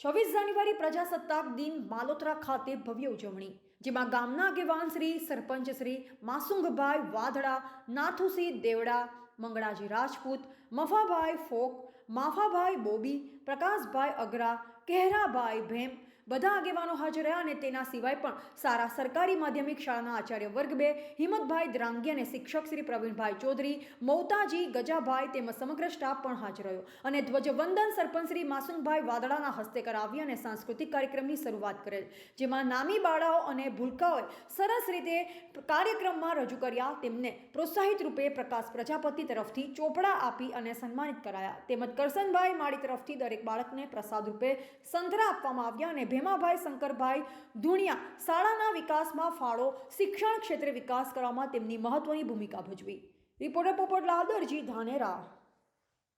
છવ્વીસ જાન્યુઆરી પ્રજાસત્તાક દિન માલોતરા ખાતે ભવ્ય ઉજવણી, જેમાં ગામના આગેવાન શ્રી સરપંચ શ્રી માસુંગભાઈ વાધડા, નાથુસિંહ દેવડા મંગળાજી રાજપૂત, મફાભાઈ ફોક, માફાભાઈ બોબી, પ્રકાશભાઈ અગરા, કહેરાભાઈ ભેમ બધા આગેવાનો હાજર રહ્યા અને તેના સિવાય પણ સારા સરકારી માધ્યમિક શાળાના આચાર્ય વર્ગ બે, હિંમતભાઈ દ્રાંગી અને શિક્ષક શ્રી પ્રવીણભાઈ ચૌધરી મૌતાજી ગજાભાઈ તેમજ સમગ્ર સ્ટાફ પણ હાજર રહ્યો. અને ધ્વજવંદન સરપંચ શ્રી માસુમભાઈ વાદળાના હસ્તે કરાવી અને સાંસ્કૃતિક કાર્યક્રમની શરૂઆત કરેલ. જેમાં નામી બાળાઓ અને ભૂલકાઓએ સરસ રીતે કાર્યક્રમમાં રજૂ કર્યા. તેમને પ્રોત્સાહિત રૂપે પ્રકાશ પ્રજાપતિ તરફથી ચોપડા આપી અને સન્માનિત કરાયા. તેમજ કરસનભાઈ માળી તરફથી દરેક બાળકને પ્રસાદ રૂપે સંતરા આપવામાં આવ્યા અને ભેમાભાઈ શંકરભાઈ ધુણિયા શાળાના વિકાસમાં ફાળો શિક્ષણ ક્ષેત્રે વિકાસ કરવામાં તેમની મહત્વની ભૂમિકા ભજવી. રિપોર્ટર પોપટલાલ દરજી ધાનેરા.